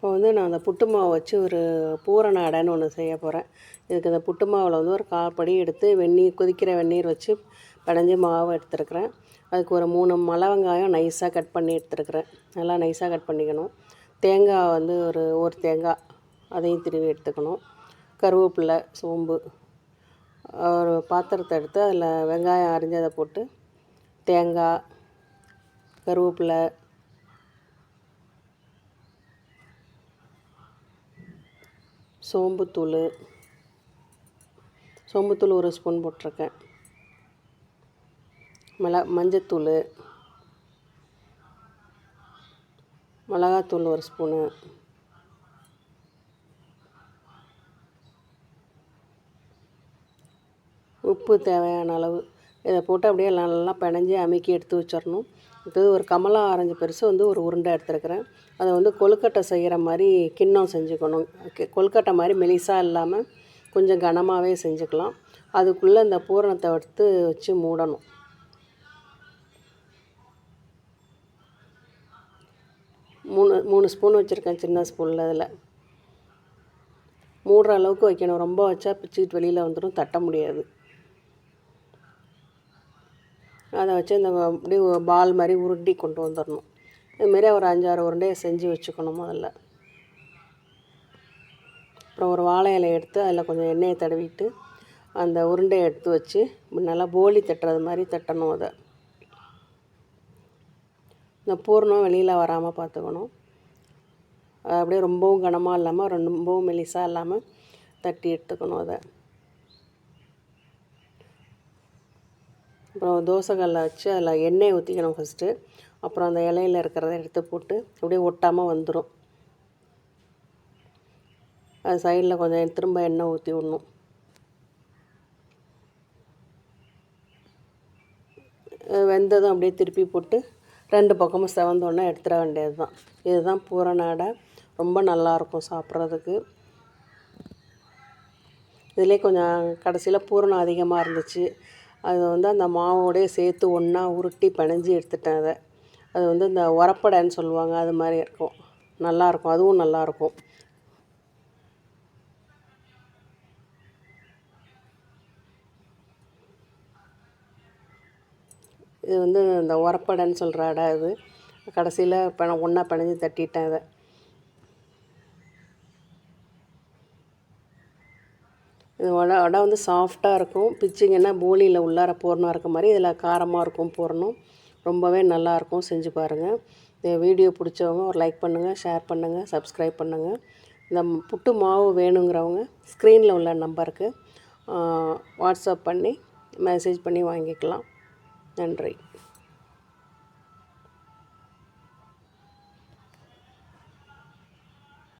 இப்போ வந்து நான் அந்த புட்டு மாவு வச்சு ஒரு பூரண அடைன்னு ஒன்று செய்ய போகிறேன் இதுக்கு அந்த புட்டு மாவில் வந்து ஒரு கால் படி எடுத்து வெந்நீர் கொதிக்கிற வெந்நீர் வச்சு பிணைஞ்சி மாவு எடுத்துருக்குறேன். அதுக்கு ஒரு மூணு மலை வெங்காயம் நைஸாக கட் பண்ணி எடுத்துருக்குறேன். நல்லா நைஸாக கட் பண்ணிக்கணும். தேங்காய் வந்து ஒரு ஒரு தேங்காய் அதையும் திருவி எடுத்துக்கணும். கருவேப்பிலை சோம்பு ஒரு பாத்திரத்தை எடுத்து அதில் வெங்காயம் அரிஞ்சதை போட்டு தேங்காய் கருவேப்பிலை சோம்புத்தூள் சோம்புத்தூள் ஒரு ஸ்பூன் போட்டிருக்கேன். மிள மஞ்சத்தூள் மிளகாத்தூள் ஒரு ஸ்பூனு. உப்பு தேவையான அளவு இதை போட்டு அப்படியே நல்லா பிணைஞ்சி அமுக்கி எடுத்து வச்சிடணும். அடுத்தது ஒரு கமலா ஆரஞ்சு பெருசு வந்து ஒரு உருண்டை எடுத்துருக்கிறேன். அதை வந்து கொழுக்கட்டை செய்கிற மாதிரி கிண்ணம் செஞ்சுக்கணும். கொழுக்கட்டை மாதிரி மெலிசாக இல்லாமல் கொஞ்சம் கனமாகவே செஞ்சுக்கலாம். அதுக்குள்ளே இந்த பூரணத்தை எடுத்து வச்சு மூடணும். மூணு மூணு ஸ்பூன் வச்சுருக்கேன் சின்ன ஸ்பூனில் அதில் மூடுற அளவுக்கு வைக்கணும். ரொம்ப வச்சா பிச்சுக்கிட்டு வெளியில் வந்துடும் தட்ட முடியாது. அதை வச்சு இந்த அப்படியே பால் மாதிரி உருட்டி கொண்டு வந்துடணும். இதுமாரி ஒரு அஞ்சாறு உருண்டையை செஞ்சு வச்சுக்கணும் முதல்ல. அப்புறம் ஒரு வாழை இலையை எடுத்து அதில் கொஞ்சம் எண்ணெயை தடவிட்டு அந்த உருண்டையை எடுத்து வச்சு நல்லா போலி தட்டுறது மாதிரி தட்டணும் அதை. இந்த பூர்ணம் வெளியில் வராமல் பார்த்துக்கணும். அப்படியே ரொம்பவும் கனமாக இல்லாமல் ரொம்பவும் மெலிசாக இல்லாமல் தட்டி எடுத்துக்கணும் அதை. அப்புறம் தோசைக்கல்லை வச்சு அதில் எண்ணெய் ஊற்றிக்கணும் ஃபஸ்ட்டு அப்புறம் அந்த இலையில இருக்கிறத எடுத்து போட்டு அப்படியே ஒட்டாமல் வந்துடும் அது சைடில் கொஞ்சம் திரும்ப எண்ணெய் ஊற்றி விடணும். வெந்ததும் அப்படியே திருப்பி போட்டு ரெண்டு பக்கமும் செவந்தோடனே எடுத்துட வேண்டியது தான் இதுதான் பூரண ரொம்ப நல்லாயிருக்கும் சாப்பிட்றதுக்கு. இதிலே கொஞ்சம் கடைசியில் பூரணம் அதிகமாக இருந்துச்சு. அது வந்து அந்த மாவோடய சேர்த்து ஒன்றா உருட்டி பிணைஞ்சி எடுத்துட்டேன் அதை. அது வந்து இந்த உரப்படைன்னு சொல்லுவாங்க அது மாதிரி இருக்கும். நல்லாயிருக்கும் அதுவும் நல்லாயிருக்கும் இது வந்து இந்த உரப்படைன்னு சொல்கிற அடை இது. கடைசியில் பிண ஒன்றா பிணைஞ்சி தட்டிட்டேன் அதை வடை வடை வந்து சாஃப்டாக இருக்கும். பிச்சிங்கன்னா போலியில் உள்ளார பூரணம் இருக்க மாதிரி இதில் காரமாக இருக்கும் பூரணம் ரொம்பவே நல்லாயிருக்கும் செஞ்சு பாருங்கள் இந்த வீடியோ பிடிச்சவங்க ஒரு லைக் பண்ணுங்கள் ஷேர் பண்ணுங்கள் சப்ஸ்கிரைப் பண்ணுங்கள் இந்த புட்டு மாவு வேணுங்கிறவங்க ஸ்க்ரீனில் உள்ள நம்பருக்கு வாட்ஸ்அப் பண்ணி மெசேஜ் பண்ணி வாங்கிக்கலாம். நன்றி.